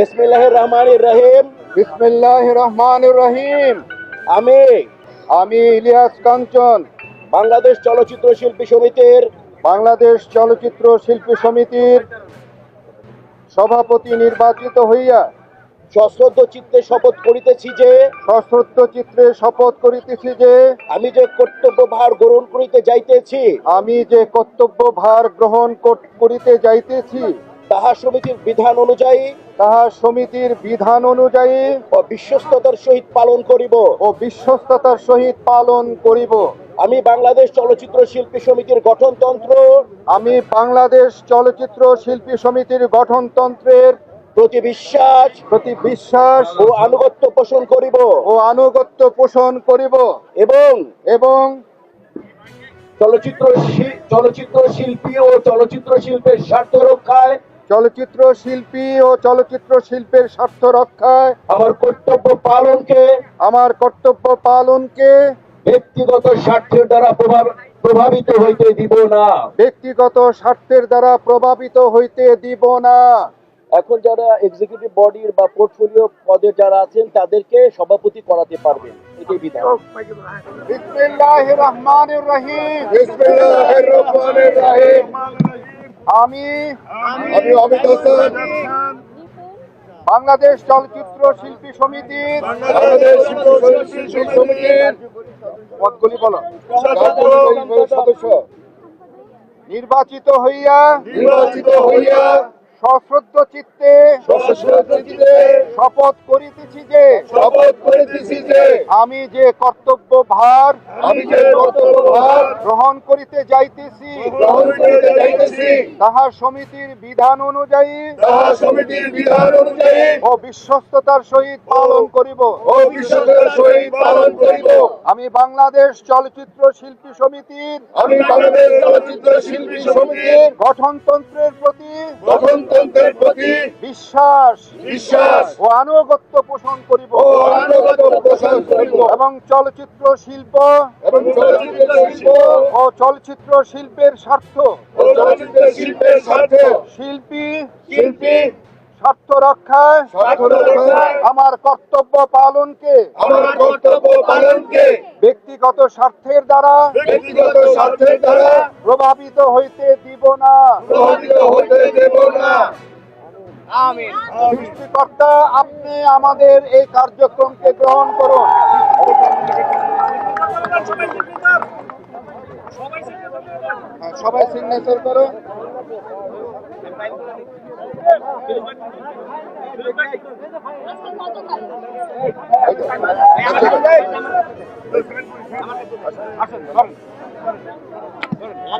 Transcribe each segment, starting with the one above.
বিসমিল্লাহ রহমান রহিম। বিসমিল্লাহ রহমান রহিম। আমি আমি ইলিয়াস কাঞ্চন। বাংলাদেশ চলচ্চিত্র শিল্পী সমিতির বাংলাদেশ চলচ্চিত্র শিল্পী সমিতির সভাপতি নির্বাচিত হইয়া সশ্রদ্ধ চিত্তে শপথ করিতেছি যে সশ্রদ্ধ চিত্রে শপথ করিতেছি যে আমি যে কর্তব্য ভার গ্রহণ করিতে যাইতেছি আমি যে কর্তব্য ভার গ্রহণ কর- করিতে যাইতেছি তাহা সমিতির বিধান অনুযায়ী তাহা সমিতির বিধান অনুযায়ী ও বিশ্বস্ততার সহিত পালন করিব। ও বিশ্বস্ততার সহিত পালন করিব। আমি বাংলাদেশ চলচ্চিত্র শিল্পী সমিতির গঠনতন্ত্র আমি বাংলাদেশ চলচ্চিত্র শিল্পী সমিতির গঠনতন্ত্রের প্রতি বিশ্বাস প্রতি বিশ্বাস ও আনুগত্য পোষণ করিব। ও আনুগত্য পোষণ করিব। এবং এবং চলচ্চিত্র চলচ্চিত্র শিল্পী ও চলচ্চিত্র শিল্পের স্বার্থ রক্ষায় চলচ্চিত্র শিল্পী ও চলচ্চিত্র শিল্পের স্বার্থ রক্ষায় আমার কর্তব্য পালনকে আমার কর্তব্য পালনকে ব্যক্তিগত স্বার্থের দ্বারা প্রভাব- প্রভাবিত হইতে দিব না। ব্যক্তিগত স্বার্থের দ্বারা প্রভাবিত হইতে দিব না। এখন যারা এক্সিকিউটিভ বডির বা পোর্টফোলিও পদে যারা আছেন তাদেরকে সভাপতি করাতে পারবেন। এটাই বিধান। বিসমিল্লাহির রহমানির রহিম। বিসমিল্লাহির রহমানির রহিম। আমি আমি অমিত হোসেন। বাংলাদেশ চলচ্চিত্র শিল্পী সমিতি। বাংলাদেশ শিল্পী সমিতির পদগুলি বলো। সদস্য নির্বাচিত হইয়া নির্বাচিত হইয়া সশ্রদ্ধ চিত্তে শপথ করিতেছি যে শপথ করিতেছি যে আমি যে কর্তব্য ভার আমি যে কর্তব্য ভার গ্রহণ করিতে যাইতেছি গ্রহণ করিতে যাইতেছি তাহা সমিতির বিধান অনুযায়ী তাহা সমিতির বিধান অনুযায়ী ও বিশ্বস্ততার সহিত পালন করিব। ও বিশ্বস্ততার সহিত পালন করিব। আমি বাংলাদেশ চলচ্চিত্র শিল্পী সমিতির আমি বাংলাদেশ চলচ্চিত্র শিল্পী সমিতির গঠনতন্ত্রের প্রতি গঠনতন্ত্রের প্রতি বিশ্বাস বিশ্বাস ও আনুগত্য পোষণ করিব। ও আনুগত্য পোষণ করিব। এবং চলচ্চিত্র শিল্প এবং চলচ্চিত্র শিল্প ও চলচ্চিত্র শিল্পের স্বার্থ। ও চলচ্চিত্র শিল্পের স্বার্থ। শিল্পী শিল্পী স্বার্থ রক্ষায় আমার কর্তব্য পালনকে আমার কর্তব্য পালনকে ব্যক্তিগত স্বার্থের দ্বারা ব্যক্তিগত স্বার্থের দ্বারা প্রভাবিত হইতে দিব না। প্রভাবিত না সৃষ্টিকর্তা আপনি আমাদের এই কার্যক্রমকে গ্রহণ করুন। হ্যাঁ, সবাই সিগনেচার করো সরো।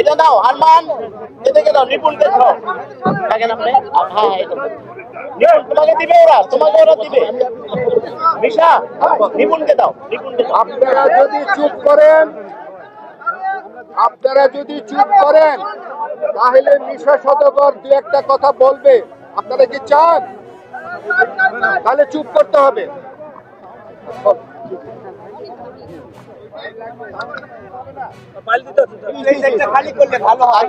এটা দাও আরমান। এটাকে দাও নিপুণকে দাও দেখেন আপনি? হ্যাঁ নিপুণ তোমাকে দিবে ওরা, তোমাকে ওরা দিবে। মিশা নিপুণকে দাও নিপুণকে আপনারা যদি চুপ করেন, আপনারা যদি চুপ করেন, তাহলে মিশা সদগর দু একটা কথা বলবে। আপনারা কি চান? তাহলে চুপ করতে হবে। খালি করলে ভালো হয়।